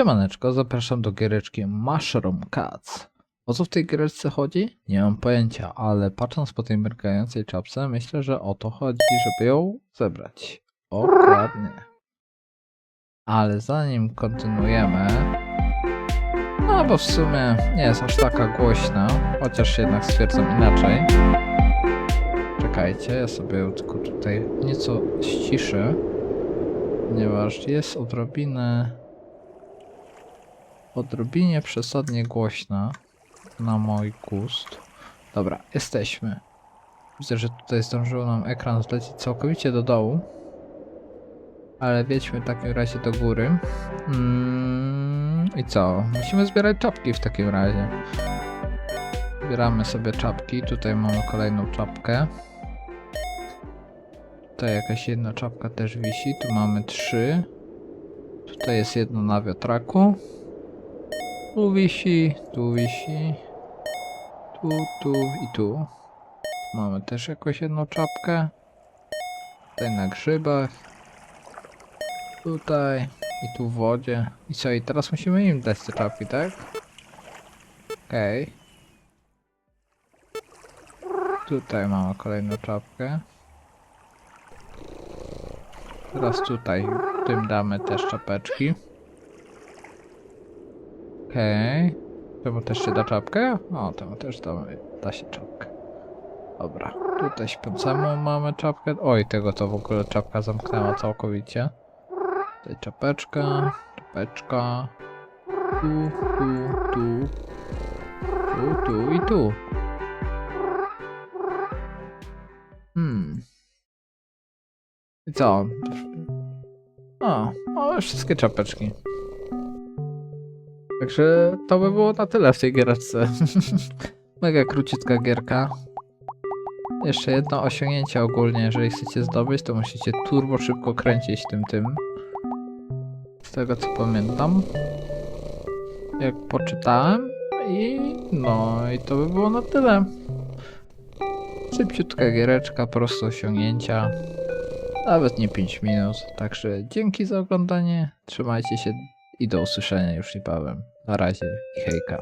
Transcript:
Siemaneczko, zapraszam do giereczki Mushroom Cats. O co w tej giereczce chodzi? Nie mam pojęcia, ale patrząc po tej mrygającej czapce, myślę, że o to chodzi, żeby ją zebrać. Dokładnie. Ale zanim kontynuujemy, no bo w sumie nie jest aż taka głośna, chociaż jednak stwierdzam inaczej. Czekajcie, ja sobie ją tylko tutaj nieco ściszę, ponieważ jest odrobinę odrobinie przesadnie głośna na mój gust. Dobra, jesteśmy. Widzę, że tutaj zdążył nam ekran zlecieć całkowicie do dołu. Ale wiedźmy w takim razie do góry. Mm, I co? Musimy zbierać czapki w takim razie. Zbieramy sobie czapki. Tutaj mamy kolejną czapkę. Tutaj jakaś jedna czapka też wisi. Tu mamy trzy. Tutaj jest jedno na wiatraku. Tu wisi, tu wisi. Tu, tu i tu. Mamy też jakąś jedną czapkę. Tutaj na grzybach. Tutaj i tu w wodzie. I co, i teraz musimy im dać te czapki, tak? Okej. Tutaj mamy kolejną czapkę. Teraz tutaj tym damy też czapeczki. Okej. Temu też się da czapkę? O, temu też da, da się czapkę. Dobra, tutaj śpiącemu mamy czapkę. Oj, tego to w ogóle czapka zamknęła całkowicie. Tutaj czapeczka, czapeczka. Tu, tu, tu. Tu, tu i tu. Hmm. I co? O, o, wszystkie czapeczki. Także to by było na tyle w tej giereczce. Mega króciutka gierka. Jeszcze jedno osiągnięcie ogólnie, jeżeli chcecie zdobyć, to musicie turbo szybko kręcić tym tym. Z tego co pamiętam. Jak poczytałem. I no i to by było na tyle. Szybciutka giereczka, prosto osiągnięcia. Nawet nie 5 minut. Także dzięki za oglądanie. Trzymajcie się i do usłyszenia już niebawem. Na razie i hejka.